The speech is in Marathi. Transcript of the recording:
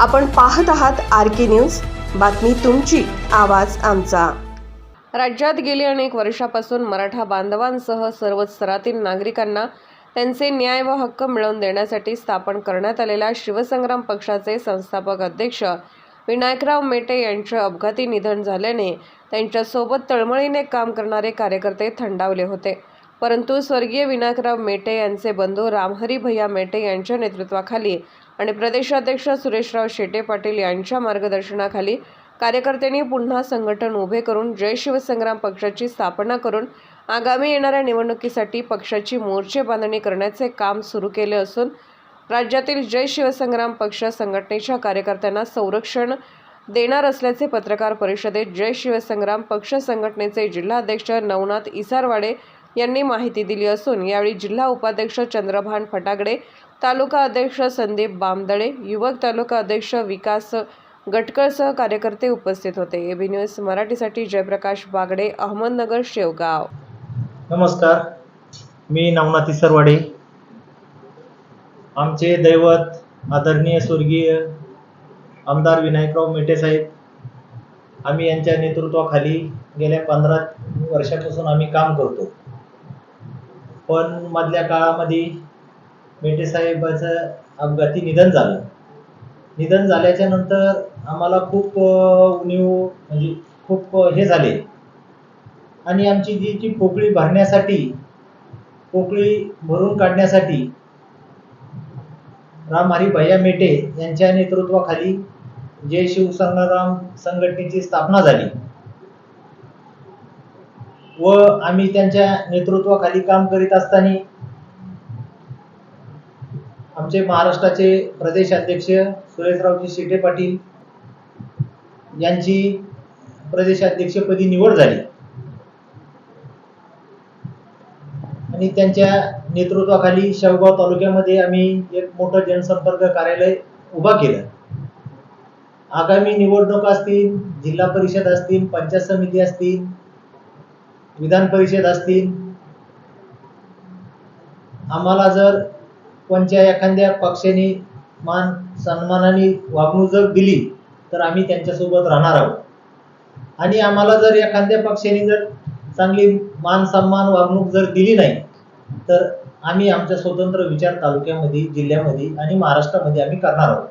आपण पाहत आहात आर के न्यूज. बातमी तुमची आवाज आमचा. राज्यात गेली अनेक वर्षापासून मराठा बांधवांसह सर्वच स्तरातील नागरिकांना त्यांचे न्याय व हक्क मिळवून देण्यासाठी स्थापन करण्यात आलेल्या शिवसंग्राम पक्षाचे संस्थापक अध्यक्ष विनायकराव मेटे यांचे अपघाती निधन झाल्याने त्यांच्यासोबत तळमळीने काम करणारे कार्यकर्ते थंडावले होते. परंतु स्वर्गीय विनायकराव मेटे यांचे बंधू रामहरी भैया मेटे यांच्या नेतृत्वाखाली आणि प्रदेशाध्यक्ष सुरेशराव शेटे पाटील यांच्या मार्गदर्शनाखाली कार्यकर्त्यांनी पुन्हा संघटन उभे करून जय शिवसंग्राम पक्षाची स्थापना करून आगामी येणाऱ्या निवडणुकीसाठी पक्षाची मोर्चे बांधणी करण्याचे काम सुरू केले असून राज्यातील जय शिवसंग्राम पक्ष संघटनेच्या कार्यकर्त्यांना संरक्षण देणार असल्याचे पत्रकार परिषदेत जय शिवसंग्राम पक्ष संघटनेचे जिल्हाध्यक्ष नवनाथ इसारवाडे यांनी माहिती दिली असून यावेळी जिल्हा उपाध्यक्ष चंद्रभान फटागडे तालुका अध्यक्ष संदीप बामदळे युवक तालुका अध्यक्ष विकास गटकळसह कार्यकर्ते उपस्थित होते. एबी न्यूज मराठीसाठी जयप्रकाश बागडे अहमदनगर शेवगाव. नमस्कार. मी नवनाथ सरवाडे. आमचे दैवत आदरणीय स्वर्गीय आमदार विनायकराव मेटे साहेब आम्ही यांच्या नेतृत्वाखाली गेल्या पंधरा वर्षापासून आम्ही काम करतो. पण मधल्या काळामध्ये मेटे साहेबाचं अपघाती निधन झालं. निधन झाल्याच्यानंतर आम्हाला खूप उणीव म्हणजे खूप हे झाले. आणि आमची जी जी पोकळी भरण्यासाठी पोकळी भरून काढण्यासाठी रामहरी भैया मेटे यांच्या नेतृत्वाखाली जय शिवसंग्राम संघटनेची स्थापना झाली. व आम्ही त्यांच्या नेतृत्वाखाली काम करीत असताना आमचे महाराष्ट्राचे प्रदेश अध्यक्ष सुरेशरावजी शेटे पाटील यांची प्रदेशाध्यक्षपदी निवड झाली. आणि त्यांच्या नेतृत्वाखाली शेवगाव तालुक्यामध्ये आम्ही एक मोठं जनसंपर्क कार्यालय उभा केलं. आगामी निवडणूक असतील जिल्हा परिषद असतील पंचायत समिती असतील विधान परिषद असतील आम्हाला जर कोणत्या एखाद्या पक्षाने मान सन्मानाने वागणूक जर दिली तर आम्ही त्यांच्यासोबत राहणार आहोत. आणि आम्हाला जर एखाद्या पक्षाने जर चांगली मान सन्मान वागणूक जर दिली नाही तर आम्ही आमच्या स्वतंत्र विचार तालुक्यामध्ये जिल्ह्यामध्ये आणि महाराष्ट्रामध्ये आम्ही करणार आहोत.